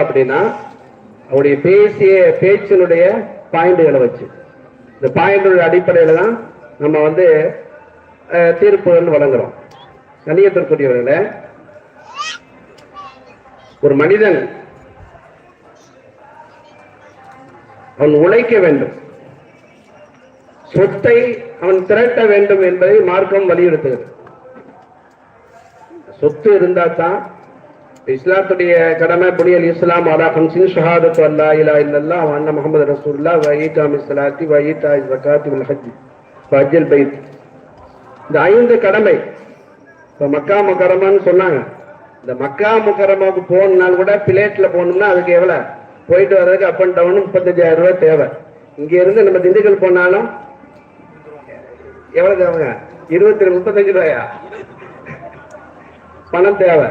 அப்படின்னா அவருடைய பேசிய பேச்சினுடைய பாயிண்டுகளை வச்சு. இந்த பாயிண்டுடைய அடிப்படையில் தான் நம்ம வந்து தீர்ப்புகள் வழங்குறோம். கணியத்திற்குரியவர்களே ஒரு மனிதன் அவன் உழைக்க வேண்டும். சொத்தை அவன் திரட்ட வேண்டும் என்பதை மார்க்கம் வலியுறுத்துகிறது. சொத்து இருந்தால் தான் இஸ்லாத்துடைய கடமை புனியல் இஸ்லாம் அலா ஃபங்க்ஷன் ஷஹாதத் அல்லா இலா இல்லல்லா அண்ணா முகமது ரசூல்லா வயீட்டா மிஸ்லாத்தி வயிதா ஜக்காத்தி வல் ஹஜ் ஹஜ்ஜல் பைத். இந்த ஐந்து கடமை இப்போ மக்கா முக்கரமான்னு சொன்னாங்க. இந்த மக்கா முக்கரமாவுக்கு போகணும்னாலும் கூட பிளேட்டில் போகணும்னா அதுக்கு எவ்வளோ போயிட்டு வர்றதுக்கு அப் அண்ட் டவுன் முப்பத்தஞ்சாயிரம் ரூபாய் தேவை. இங்கேருந்து நம்ம திண்டுக்கல் போனாலும் எவ்வளோ தேவைங்க? இருபத்தி முப்பத்தஞ்சு ரூபாயா? பணம் தேவை.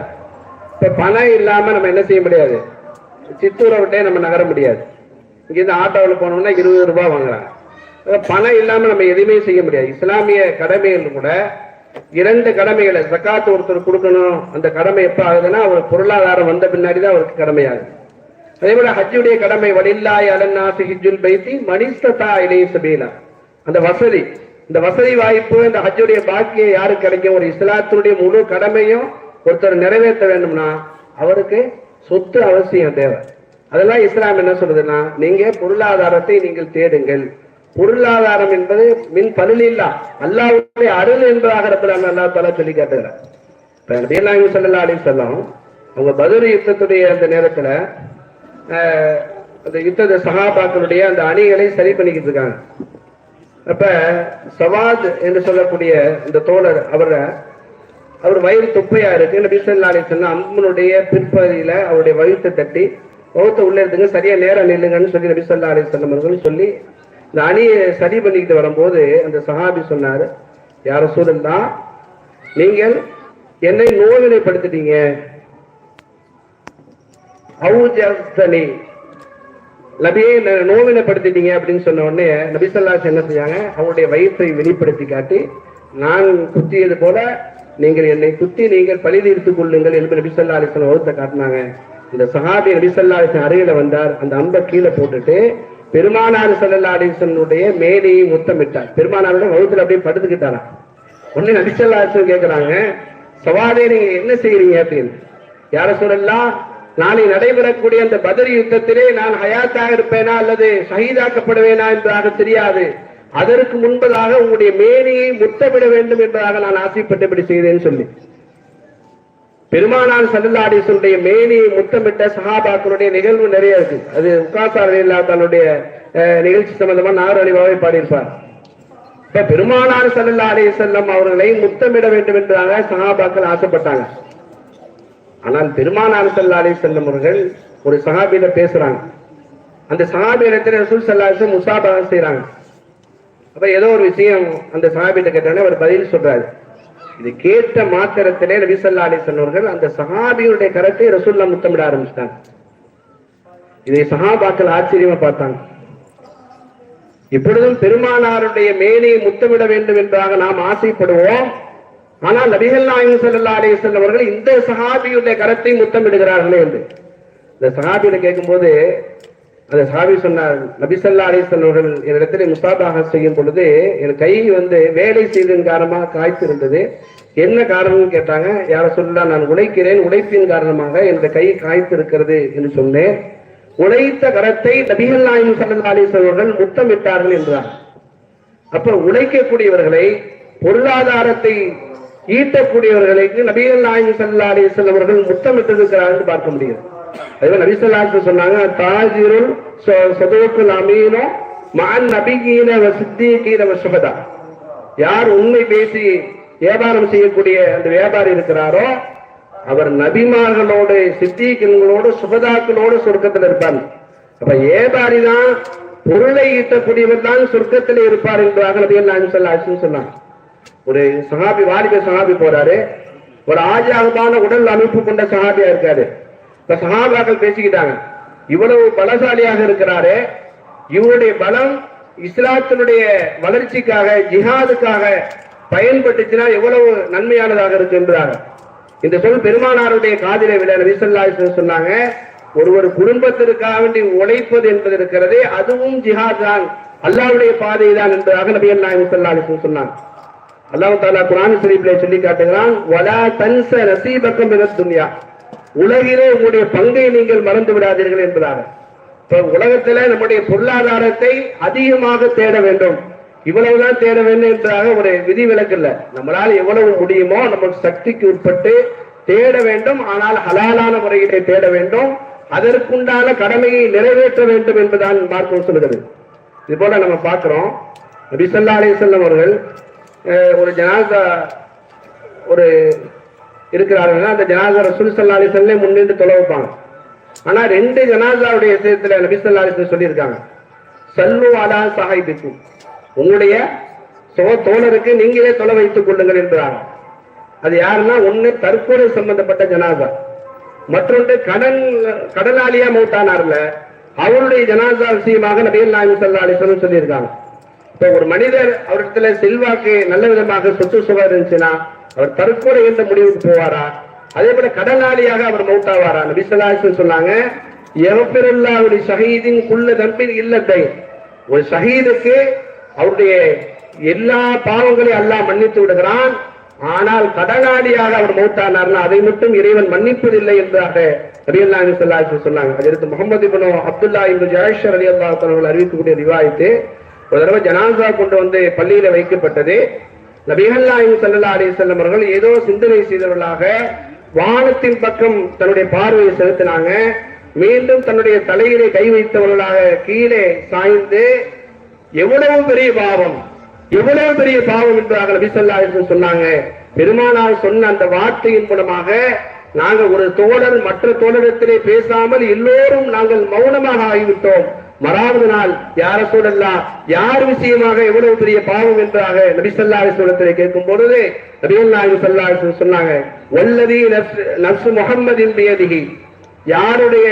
இப்ப பணம் இல்லாம நம்ம என்ன செய்ய முடியாது? சித்தூரை விட்டே நம்ம நகர முடியாது. இங்கேருந்து ஆட்டோவில் போனோம்னா இருபது ரூபாய் வாங்குறாங்க. பணம் இல்லாம நம்ம எதுவுமே செய்ய முடியாது. இஸ்லாமிய கடமைகள் கூட இரண்டு கடமைகளை சக்காத்து ஒருத்தர் கொடுக்கணும் அந்த கடமை எப்போ ஆகுதுன்னா அவர் பொருளாதாரம் வந்த பின்னாடி தான் அவருக்கு கடமையாகுது. அதே போல ஹஜ்ஜுடைய கடமை வடில்லாய் அலன்னாசி ஹிஜுல் பைத்தி மனிஸ்ததா இளைய சபீலா. அந்த வசதி இந்த வசதி வாய்ப்பு இந்த ஹஜ்ஜுடைய பாக்கியம் யாருக்கு கிடைக்கும்? ஒரு இஸ்லாத்தினுடைய முழு கடமையும் ஒருத்தர் நிறைவேற்ற வேண்டும்னா அவருக்கு சொத்து அவசியம் தேவை. அதெல்லாம் இஸ்லாம் என்ன சொல்றதுன்னா நீங்க பொருளாதாரத்தை நீங்கள் தேடுங்கள். பொருளாதாரம் என்பது மின் பலில்லா அல்லாவுடைய அருள் என்பதாக ரப்பல் அல்லா தலா சொல்லி காட்டுகிறார். இப்ப நபியல்லாஹு ஸல்லல்லாஹு அலைஹி அவங்க பதில் யுத்தத்துடைய அந்த நேரத்துல அந்த யுத்த சகாபாக்களுடைய அந்த அணிகளை சரி பண்ணிக்கிட்டு இருக்காங்க. அப்ப சவாத் என்று சொல்லக்கூடிய இந்த தோழர் அவரை அவர் வயிறு தொப்பையா இருக்கு. நபி ஸல்லல்லாஹு அலைஹி அம்மனுடைய பிற்பகுதியில அவருடைய வயிற்றை தட்டி வகுத்த உள்ள இருந்துங்க சரியா நேரம் நில்லுங்கன்னு சொல்லி நபி சொல்லா அலைஹி அவர்கள் சொல்லி இந்த அணியை சரி பண்ணிக்கிட்டு வரும்போது அந்த சஹாபி சொன்னாரு யார சூழல்லா நீங்கள் என்னை நோவினைப்படுத்திட்டீங்க அவுஜஸ்தனி. நபியை நோவினைப்படுத்திட்டீங்க அப்படின்னு சொன்ன உடனே நபிசல்லாஸ் என்ன செஞ்சாங்க? அவருடைய வயிற்றை வெளிப்படுத்தி காட்டி நான் குத்தியது போல நீங்கள் என்னை குத்தி நீங்கள் பழி தீர்த்து கொள்ளுங்கள் என்று நபிசல்லா அலிஸ்லாம் வகுத்த காட்டினாங்க. இந்த சஹாபி நபிசல்லா அலிஸ்லாம் அருகில வந்தார். அந்த அம்பை கீழே போட்டுட்டு பெருமானார் சல்லா அலிஸ்வனுடைய மேலையை முத்தமிட்டார். பெருமானாரோட வகுத்துல அப்படியே படுத்துக்கிட்டாராம். உடனே நபிசல்லா அலிஸ்வன் கேட்கிறாங்க சவாதே நீங்க என்ன செய்யறீங்க அப்படின்னு. யார சொல்லலாம் நாளை நடைபெறக்கூடிய அந்த பதர் யுத்தத்திலே நான் ஹயாத்தாக இருப்பேனா அல்லது ஷஹீதாக்கப்படுவேனா என்றாக தெரியாது. அதற்கு முன்பதாக உங்களுடைய மேனியை முத்தமிட வேண்டும் என்பதாக நான் ஆசைப்பட்டபடி செய்தேன் சொல்லி. பெருமானார் சல்லல்லாடிசனுடைய மேனியை முத்தமிட்ட சஹாபாக்களுடைய நிகழ்வு நிறைய இருக்கு. அது உக்காசார் இல்லா தன்னுடைய நிகழ்ச்சி சம்பந்தமா நாறு அணிவாவை பாடியிருப்பார். இப்ப பெருமானார் சல்லல்லா அலைஹி செல்லம் அவர்களை முத்தமிட வேண்டும் என்றாக சஹாபாக்கள் ஆசைப்பட்டாங்க. ஆனால் பெருமானார் சல்லா அலி செல்லம் அவர்கள் ஒரு சஹாபியில பேசுறாங்க. அந்த சஹாபி இடத்துல ரசூல் சல்லாஹ் முசாபாக செய்யறாங்க அப்ப ஏதோ ஒரு விஷயம் அந்த சஹாபிட்ட கேட்டோன்னே அவர் பதில் சொல்றாரு. இது கேட்ட மாத்திரத்திலே நபி ஸல்லல்லாஹு அந்த சஹாபியுடைய கரத்தை ரசூல்லா முத்தமிட ஆரம்பிச்சிட்டாங்க. இதை சஹாபாக்கள் ஆச்சரியமா பார்த்தாங்க. இப்பொழுதும் பெருமானாருடைய மேனியை முத்தமிட வேண்டும் என்றாக நாம் ஆசைப்படுவோம். ஆனால் நபிகள் நாயகம் செல்லா அலைஹி அவர்கள் இந்த சஹாபியுடைய கரத்தை முத்தமிடுகிறார்களே என்று. இந்த சஹாபியில கேட்கும்போது அந்த சஹாபி சொன்னார் நபிசல்லா ஸல்லல்லாஹு அவர்கள் என்னிடத்தில் முசாபாக செய்யும் பொழுது என் கை வந்து வேலை செய்ததன் காரணமாக காய்த்து இருந்தது என்ன காரணம்னு கேட்டாங்க யார சொல்லலாம் நான் உழைக்கிறேன். உழைப்பின் காரணமாக எனது கை காய்த்து இருக்கிறது என்று சொன்னேன். உழைத்த கரத்தை நபிகள் நாயகம் சல்லா அலைஹி அவர்கள் முத்தமிட்டார்கள் என்றார். அப்ப உழைக்கக்கூடியவர்களை பொருளாதாரத்தை ஈட்டக்கூடியவர்களுக்கு நபிகள் நாயகம் சல்லா அலைஹி அவர்கள் முத்தமிட்டிருக்கிறார்கள் பார்க்க முடியும் அதுவே நபிசல்லாத்து சொன்னாங்க தாஜிருள் ச- அமீனோ மான் நபிகீன சித்திகீன சுபதா யார் உண்மை பேசி வியாபாரம் செய்யக்கூடிய அந்த வியாபாரி இருக்கிறாரோ அவர் நபிமார்களோடு சித்திகளோடு சுகதாக்களோடு சொர்க்கத்தில் இருப்பார் அப்ப ஏபாரி தான் பொருளை ஈட்டக்கூடியவர் தான் சொர்க்கத்தில் இருப்பார் என்பதாக நபி நாயகம் ஸல்லல்லாஹு சொன்னார் ஒரு சஹாபி வாலிப சஹாபி போறாரு. ஒரு ஆஜாகமான உடல் அமைப்பு கொண்ட சஹாபியா இருக்காரு. இப்ப சகாபாக்கள் பேசிக்கிட்டாங்க. இவ்வளவு பலசாலியாக இருக்கிறாரு. இவருடைய பலம் இஸ்லாத்தினுடைய வளர்ச்சிக்காக ஜிஹாதுக்காக பயன்பட்டுச்சுன்னா எவ்வளவு நன்மையானதாக இருக்கு என்பதாக. இந்த சொல் பெருமானாருடைய காதிலே விட நபி சொன்னாங்க ஒரு ஒரு குடும்பத்திற்காக வேண்டி உழைப்பது என்பது இருக்கிறதே அதுவும் ஜிஹாத் தான். அல்லாவுடைய பாதை தான் என்பதாக நபி நாயகம் ஸல்லல்லாஹு சொன்னாங்க. அல்லாஹ் தாலா குரான் ஷரீஃபிலே சொல்லி காட்டுகிறான் வலா தன்ச நசீபக்கம் என துன்யா. உலகிலே உங்களுடைய பங்கை நீங்கள் மறந்து விடாதீர்கள் என்பதாக. இப்ப உலகத்துல நம்முடைய பொருளாதாரத்தை அதிகமாக தேட வேண்டும். இவ்வளவுதான் தேட வேண்டும் என்றாக ஒரு விதி விலக்கு இல்ல. நம்மளால் எவ்வளவு முடியுமோ நம்ம சக்திக்கு உட்பட்டு தேட வேண்டும். ஆனால் ஹலாலான முறையிலே தேட வேண்டும். அதற்குண்டான கடமையை நிறைவேற்ற வேண்டும் என்பதான் மார்க்கம் சொல்கிறது இது போல நம்ம பார்க்கிறோம். நபி அலிசல்லம் அவர்கள் ஒரு ஜனாதா ஒரு இருக்கிறார்கள் அந்த ஜனாசா ரசூல் சல்லா அலைஹி முன்னின்று தொலை வைப்பாங்க ஆனா ரெண்டு ஜனாதாவுடைய விஷயத்துல நபி ஸல்லல்லாஹு அலைஹி சொல்லியிருக்காங்க. சல்லு அலா சாஹிபிக்கும். உங்களுடைய சோ தோழருக்கு நீங்களே தொலை வைத்துக் கொள்ளுங்கள் என்பதாக அது யாருன்னா ஒண்ணு தற்கொலை சம்பந்தப்பட்ட ஜனாசா. மற்றொன்று கடன் கடனாளியா மௌத்தானார்ல அவருடைய ஜனாசா விஷயமாக நபிகள் நாயகம் ஸல்லல்லாஹு அலைஹி சொல்லியிருக்காங்க. இப்ப ஒரு மனிதர் அவரிடத்துல செல்வாக்கு நல்ல விதமாக சொத்து சுகம் இருந்துச்சுன்னா அவர் தற்கொலை எந்த முடிவுக்கு போவாரா? அதே போல கடனாளியாக அவர் மௌத்தாவாரா ஆவாரா ஸல்லல்லாஹு சொன்னாங்க வஸல்லம் சொன்னாங்க எவப்பிரல்லாவுடைய ஷஹீதின் குள்ள தம்பின் இல்லத்தை ஒரு ஷஹீதுக்கு அவருடைய எல்லா பாவங்களையும் அல்லாஹ் மன்னித்து விடுகிறான். ஆனால் கடனாளியாக அவர் மௌத்தானார்னா அதை மட்டும் இறைவன் மன்னிப்பதில்லை என்றாக ரலியல்லாஹு சொல்லாச்சு சொன்னாங்க. அதற்கு முகமது இபனோ அப்துல்லா இப்னு ஜாயிஷர் அலி தஆலா அவர்கள் அறிவிக்கக்கூடிய ரிவாயத்து ஒரு தடவை ஜனாசா கொண்டு வந்து பள்ளியில வைக்கப்பட்டது. நபிகள் நாயகம் அலி செல்லம் அவர்கள் ஏதோ சிந்தனை செய்தவர்களாக வானத்தின் பக்கம் தன்னுடைய பார்வையை செலுத்தினாங்க. மீண்டும் தன்னுடைய தலையிலே கை வைத்தவர்களாக கீழே சாய்ந்து எவ்வளவு பெரிய பாவம் எவ்வளவு பெரிய பாவம் என்றாக நபிசல்லா சொன்னாங்க. பெருமானார் சொன்ன அந்த வார்த்தையின் மூலமாக நாங்கள் ஒரு தோழர் மற்ற தோழரிடத்திலே பேசாமல் எல்லோரும் நாங்கள் மௌனமாக ஆகிவிட்டோம். மறாவது நாள் யார சூழல்லாம் யார் விஷயமாக எவ்வளவு பெரிய பாவம் என்றாக நபி ஸல்லல்லாஹு அலைஹி கேட்கும் பொழுது நபிகள் நாயகம் சொன்னாங்க வல்லதி நர்சு நஃப்ஸ் பியதிகி யாருடைய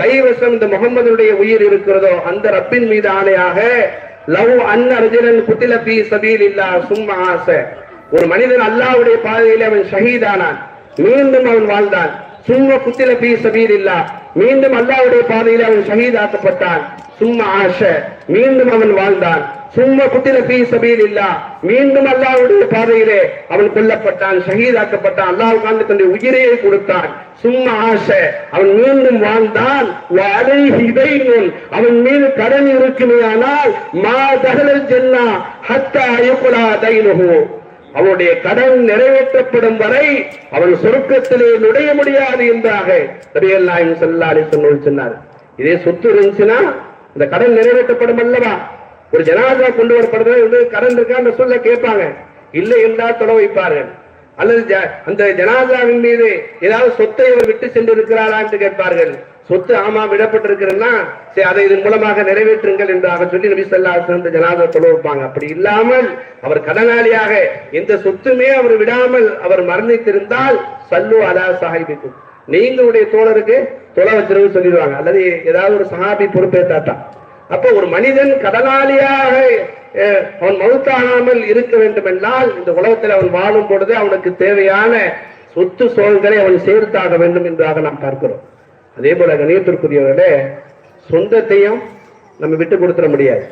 கைவசம் இந்த முகம்மதுடைய உயிர் இருக்கிறதோ அந்த ரப்பின் மீது ஆணையாக லவ் அன் அர்ஜுனன் குத்தில பி சபீல் இல்லா சும்மா ஆசை. ஒரு மனிதன் அல்லாவுடைய பாதையிலே அவன் ஷஹீதானான். மீண்டும் அவன் வாழ்ந்தான். சும்மா குத்தில பி சபீல் இல்லா மீண்டும் அல்லாவுடைய பாதையிலே அவன் ஷஹீதாக்கப்பட்டான். சும்மா ஆஷ. மீண்டும் அவன் வாழ்ந்தான். சும்மா குட்டில பி சபீல் இல்லா மீண்டும் அல்லாவுடைய பாதையிலே அவன் கொல்லப்பட்டான் ஷஹீதாக்கப்பட்டான். அல்லாஹ் உட்கார்ந்து தன்னுடைய உயிரையே கொடுத்தான். சும்மா ஆசை அவன் மீண்டும் வாழ்ந்தான். அவன் மீது கடன் இருக்குமேயானால் மா தகலல் ஜென்னா ஹத்தா யுக்லா அவனுடைய கடன் நிறைவேற்றப்படும் வரை அவன் சொருக்கத்திலே நுழைய முடியாது என்றாக நபிகள் நாயகம் ஸல்லல்லாஹு சொன்னார் இதே சொத்து இருந்துச்சுன்னா இந்த கடன் நிறைவேற்றப்படும் அல்லவா? ஒரு ஜனாதா கொண்டு வரப்படுறது வந்து கடன் இருக்கா அந்த சொல்ல கேட்பாங்க. இல்லை என்றால் தொட வைப்பார்கள். அல்லது அந்த ஜனாதாவின் மீது ஏதாவது சொத்தை அவர் விட்டு சென்று இருக்கிறாரா என்று கேட்பார்கள். சொத்து ஆமா விடப்பட்டிருக்கிறன்னா சரி அதை இதன் மூலமாக நிறைவேற்றுங்கள் என்றாக சொல்லி நபி சொல்லா சிறந்த ஜனாதா வைப்பாங்க. அப்படி இல்லாமல் அவர் கடனாளியாக எந்த சொத்துமே அவர் விடாமல் அவர் மரணித்திருந்தால் சல்லு அலா சாஹிபிக்கும். நீங்களுடைய தோழருக்கு தொலை வச்சிருவு சொல்லிடுவாங்க. அல்லது ஏதாவது ஒரு சஹாபி பொறுப்பேற்றாட்டா அப்ப ஒரு மனிதன் கடனாளியாக அஹ், அவன் மௌத்தாகாமல் இருக்க வேண்டும் என்றால் இந்த உலகத்தில் அவன் வாழும் பொழுது அவனுக்கு தேவையான சொத்து சோழங்களை அவன் சேர்த்தாக வேண்டும் என்றாக நாம் பார்க்கிறோம். அதே போல கணியத்திற்குரியவர்களே சொந்தத்தையும் நம்ம விட்டு கொடுத்துட முடியாது.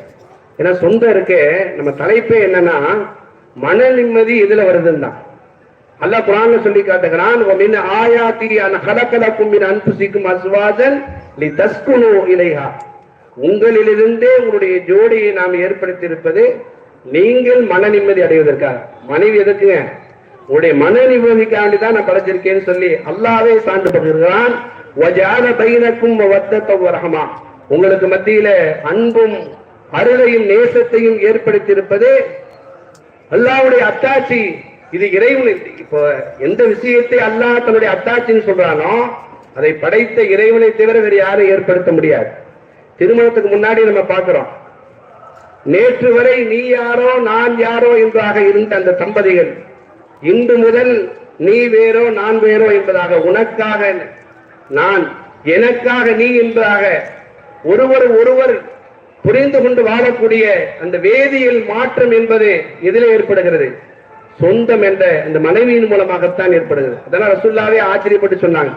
ஏன்னா சொந்தம் இருக்கு நம்ம தலைப்பே என்னன்னா மன நிம்மதி இதுல வருதுன்னு தான். அல்லா குரான் சொல்லி காட்டுகிறான் ஆயாத்தி அன் கலக்கலக்கும் அன்பு சீக்கும் அஸ்வாஜன் லி தஸ்குனு இலைஹா. உங்களிலிருந்தே உங்களுடைய ஜோடியை நாம் ஏற்படுத்தி இருப்பது நீங்கள் மன நிம்மதி அடைவதற்காக. மனைவி எதுக்குங்க? உங்களுடைய மன நிம்மதிக்காண்டி தான் நான் படைச்சிருக்கேன்னு சொல்லி அல்லாவே சான்று படுகிறான் ரஹமா உங்களுக்கு மத்தியில அன்பும் அருளையும் நேசத்தையும் ஏற்படுத்தியிருப்பது அல்லாவுடைய அத்தாட்சி. இது இறைவன் இப்போ எந்த விஷயத்தை அல்லாஹ் தன்னுடைய அத்தாட்சின்னு சொல்றானோ அதை படைத்த இறைவனை தவிர வேறு யாரும் ஏற்படுத்த முடியாது. திருமணத்துக்கு முன்னாடி நம்ம பார்க்கிறோம். நேற்று வரை நீ யாரோ நான் யாரோ என்றாக இருந்த அந்த தம்பதிகள் இன்று முதல் நீ வேறோ நான் வேறோ என்பதாக உனக்காக நான் எனக்காக நீ என்பதாக ஒருவர் ஒருவர் புரிந்து கொண்டு வாழக்கூடிய அந்த வேதியியல் மாற்றம் என்பது எதிலே ஏற்படுகிறது. சொந்தம் என்ற இந்த மனைவியின் மூலமாகத்தான் ஏற்படுகிறது. அதனால ரசுல்லாவே ஆச்சரியப்பட்டு சொன்னாங்க.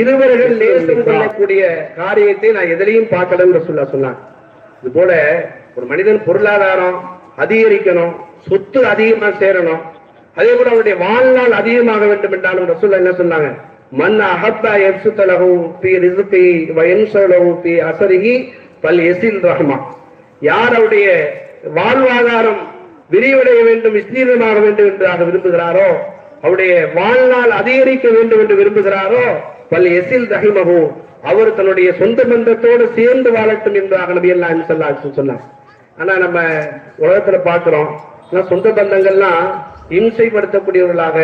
இருவர்கள் நேசம் கொள்ளக்கூடிய காரியத்தை நான் எதிலையும் பார்க்கலன்னு சொல்ல சொன்னான் இது போல ஒரு மனிதன் பொருளாதாரம் அதிகரிக்கணும் சொத்து அதிகமா சேரணும் அதே போல அவனுடைய வாழ்நாள் அதிகமாக வேண்டும் என்றாலும் ரசூல்லா என்ன சொன்னாங்க? மன் அஹப்பா எப்சுத்தலகு பி ரிசுகி வயன்சலகு பி அசரிகி பல் எசில் ரஹ்மா. யார் அவருடைய வாழ்வாதாரம் விரிவடைய வேண்டும் விஸ்தீர்ணமாக வேண்டும் என்றாக விரும்புகிறாரோ அவருடைய வாழ்நாள் அதிகரிக்க வேண்டும் என்று விரும்புகிறாரோ பல் எசில் ரஹிமகு அவர் தன்னுடைய சொந்த பந்தத்தோடு சேர்ந்து வாழட்டும் என்றாக நபி எல்லாம் சொன்னார். ஆனா நம்ம உலகத்துல பாக்குறோம் சொந்த பந்தங்கள்லாம் இம்சைப்படுத்தக்கூடியவர்களாக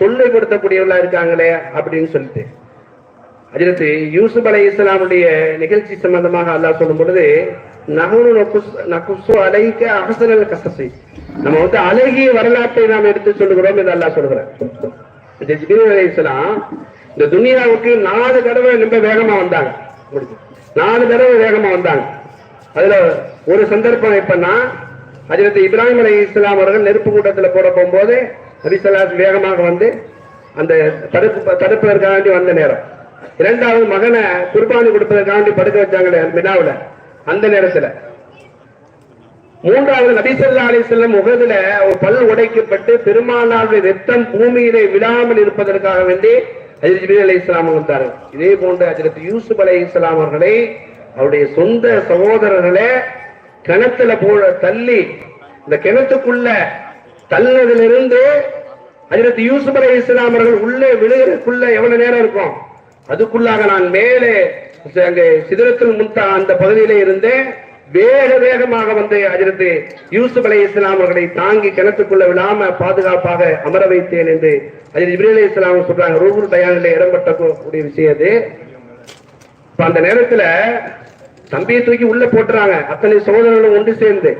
தொல்லைப்படுத்தக்கூடியவர்களா இருக்காங்களே அப்படின்னு சொல்லிட்டு. அதிரத்து யூசுப் அலை இஸ்லாமுடைய நிகழ்ச்சி சம்பந்தமாக அல்லாஹ் சொல்லும் பொழுது நகனு நகுசு அலைக்க அகசனல் கசசை நம்ம வந்து அழகிய வரலாற்றை நாம் எடுத்து சொல்லுகிறோம் என்று அல்லாஹ் சொல்கிறார். இந்த அலை இஸ்லாம் இந்த துனியாவுக்கு நாலு தடவை ரொம்ப வேகமா வந்தாங்க. நாலு தடவை வேகமா வந்தாங்க. அதுல ஒரு சந்தர்ப்பம் எப்பன்னா அதிரத்து இப்ராஹிம் அலை இஸ்லாம் அவர்கள் நெருப்பு கூட்டத்துல போட போகும்போது நபிசல்லாஸ் வேகமாக வந்து அந்த தடுப்பு தடுப்பதற்காண்டி வந்த நேரம். இரண்டாவது மகனை குர்பானி கொடுப்பதற்காண்டி படுக்க வச்சாங்களே மினாவில் அந்த நேரத்துல. மூன்றாவது நபிசல்லா அலி செல்லம் முகதுல ஒரு பல் உடைக்கப்பட்டு பெருமானாருடைய ரத்தம் பூமியிலே விழாமல் இருப்பதற்காக வேண்டி அதில் அலி இஸ்லாம் வந்தார் இதே போன்று அதிரத்து யூசுப் அலி இஸ்லாம் அவர்களை அவருடைய சொந்த சகோதரர்களே கிணத்துல போல தள்ளி இந்த கிணத்துக்குள்ள தள்ளதிலிருந்து அதிரத்து யூசுப் அலி இஸ்லாம் அவர்கள் உள்ளே விழுகிறதுக்குள்ள எவ்வளவு நேரம் இருக்கும்? அதுக்குள்ளாக நான் மேலே அங்கே சிதறத்தில் முன்தா அந்த பகுதியிலே இருந்து வேக வேகமாக வந்து அதிரத்து யூசுப் அலி இஸ்லாம் அவர்களை தாங்கி கிணத்துக்குள்ள விழாம பாதுகாப்பாக அமர வைத்தேன் என்று அதில் இப்ரி அலி இஸ்லாம் சொல்றாங்க. ரூபுர் பயானில் இடம்பெற்ற கூடிய விஷயம் அது. அந்த நேரத்துல தம்பியை தூக்கி உள்ள போட்டுறாங்க. அத்தனை சோதனைகளும் ஒன்று சேர்ந்து.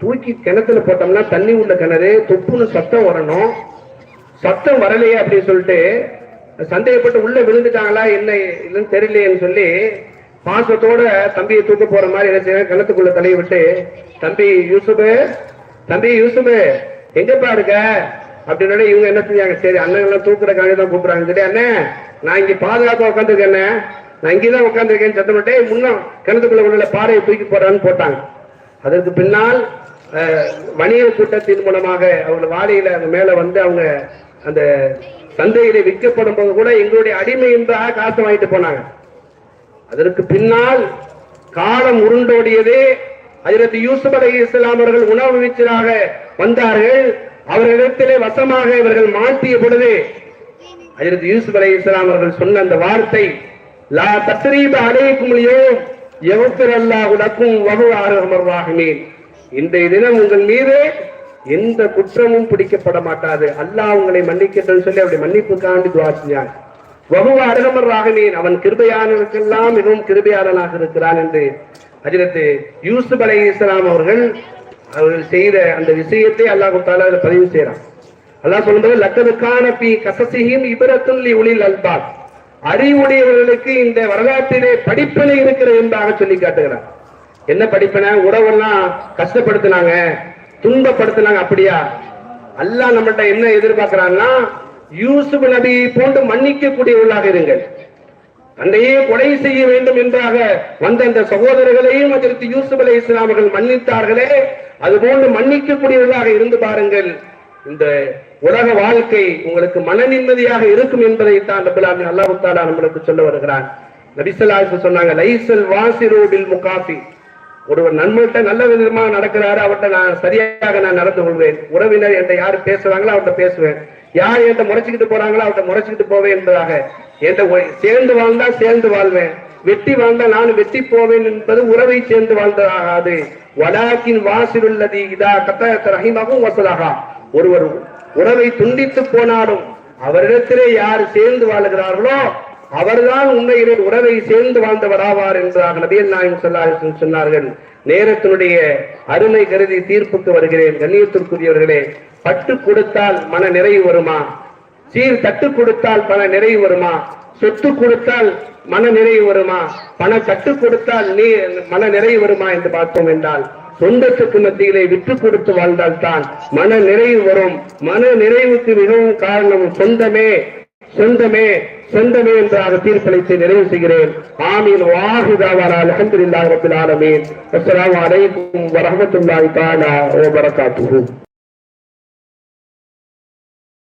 தூக்கி கிணத்துல போட்டோம்னா தண்ணி உள்ள கிணறு தொப்புன்னு சத்தம் வரணும். சத்தம் வரலையே அப்படின்னு சொல்லிட்டு சந்தேகப்பட்டு உள்ள விழுந்துட்டாங்களா என்ன இல்லைன்னு தெரியலையேன்னு சொல்லி பாசத்தோட தம்பியை தூக்க போற மாதிரி என்ன செய்ய கிணத்துக்குள்ள தலையை விட்டு தம்பி யூசுபு தம்பி யூசுபு எங்கப்பா இருக்க? அப்படின்னு இவங்க என்ன செஞ்சாங்க? சரி அண்ணன் தூக்குறக்காக தான் கூப்பிடுறாங்க. சரி அண்ணே நான் இங்க பாதுகாப்பா உட்காந்துருக்கேன் நான் இங்கதான் உட்காந்துருக்கேன்னு சத்தம் விட்டு முன்ன கிணத்துக்குள்ள உள்ள பாறையை தூக்கி போறான்னு போட்டாங்க. அதற்கு பின்னால் வணிக கூட்டத்தின் மூலமாக அவங்க வாடையில அந்த மேல வந்து அவங்க அந்த சந்தையில விற்கப்படும் போது கூட எங்களுடைய அடிமை என்றாக காசு வாங்கிட்டு போனாங்க. அதற்கு பின்னால் காலம் உருண்டோடியதே அதிரத்து யூசுப் அலி இஸ்லாம் அவர்கள் உணவு வீச்சராக வந்தார்கள். அவர்களிடத்திலே வசமாக இவர்கள் மாட்டிய பொழுது அதிரத்து யூசுப் அலி இஸ்லாம் அவர்கள் சொன்ன அந்த வார்த்தை லா தத்ரீப அலைக்கும் எவக்கர் அல்லாஹ் உலக்கும் வகு ஆரகமர்வாகமேன் இன்றைய தினம் உங்கள் மீது எந்த குற்றமும் பிடிக்கப்பட மாட்டாது. அல்லாஹ் உங்களை மன்னிக்கட்டும் சொல்லி அவருடைய மன்னிப்புக்காண்டி துவா செஞ்சான். வகுவ அருகமர் ராகமீன் அவன் கிருபையானவருக்கெல்லாம் மிகவும் கிருபையாளனாக இருக்கிறான் என்று அஜிரத்து யூசுப் அலை இஸ்லாம் அவர்கள் அவர்கள் செய்த அந்த விஷயத்தை அல்லாஹ் தாலா பதிவு செய்யறான் அல்லாஹ் சொல்லும்போது லக்கதுக்கான பி கசசியும் இபரத்துள்ளி ஒளில் அல்பாத் அறிவுடையவர்களுக்கு இந்த வரலாற்றிலே படிப்பினை இருக்கிறது என்பதாக சொல்லி காட்டுகிறார். என்ன படிப்பினை? உடவெல்லாம் கஷ்டப்படுத்தினாங்க துன்பப்படுத்தினாங்க அப்படியா? அல்லா நம்மகிட்ட என்ன எதிர்பார்க்கிறான்னா யூசுப் நபி போன்று மன்னிக்கக்கூடியவர்களாக இருங்கள். தன்னையே கொலை செய்ய வேண்டும் என்றாக வந்த அந்த சகோதரர்களையும் அதற்கு யூசுப் அலி இஸ்லாமர்கள் மன்னித்தார்களே அது போன்று மன்னிக்க இருந்து பாருங்கள். இந்த உலக வாழ்க்கை உங்களுக்கு மன நிம்மதியாக இருக்கும் என்பதை தான் ரபுல்லாமின் அல்லாஹு தாலா நம்மளுக்கு சொல்ல வருகிறான். நபிசல்லாசு சொன்னாங்க லைசல் வாசிரூபில் முகாஃபி. ஒருவர் நண்பர்கிட்ட நல்ல விதமாக நடக்கிறாரு அவர்கிட்ட நான் சரியாக நான் நடந்து கொள்வேன். உறவினர் என்கிட்ட யாரு பேசுறாங்களோ அவர்கிட்ட பேசுவேன். யார் என்கிட்ட முறைச்சுக்கிட்டு போறாங்களோ அவர்கிட்ட முறைச்சுக்கிட்டு போவேன் என்பதாக. என்கிட்ட சேர்ந்து வாழ்ந்தா சேர்ந்து வாழ்வேன். வெட்டி வாழ்ந்தா நான் வெட்டி போவேன் என்பது உறவை சேர்ந்து வாழ்ந்ததாகாது. வலாக்கின் வாசிலுள்ளது இதா கத்த ரஹிமாவும் வசதாகா ஒருவர் உறவை துண்டித்து போனாலும் அவரிடத்திலே யார் சேர்ந்து வாழுகிறார்களோ அவர்தான் உண்மையிலே உறவை சேர்ந்து வாழ்ந்தவராவார் என்றார் நபியல் நாயம் சொல்லார்கள் சொன்னார்கள். நேரத்தினுடைய அருமை கருதி தீர்ப்புக்கு வருகிறேன். கண்ணியத்திற்குரியவர்களே பட்டு கொடுத்தால் மன நிறைவு வருமா? சீர் தட்டு கொடுத்தால் பண நிறைவு வருமா? சொத்து கொடுத்தால் மன நிறைவு வருமா? பண தட்டு கொடுத்தால் நீ மன நிறைவு வருமா என்று பார்த்தோம் என்றால் சொந்தத்துக்கு மத்தியிலே விட்டு கொடுத்து வாழ்ந்தால்தான் மன நிறைவு வரும். மன நிறைவுக்கு மிகவும் காரணம் சொந்தமே சொந்தமே சொந்தமே என்றாக தீர்ப்பளித்து நிறைவு செய்கிறேன். ஆமீன். வாஹிதாவான அல்ஹம்துலில்லாஹி ரபில் ஆலமீன். அஸ்ஸலாமு அலைக்கும் வரஹ்மத்துல்லாஹி தஆலா வ பரகாத்துஹு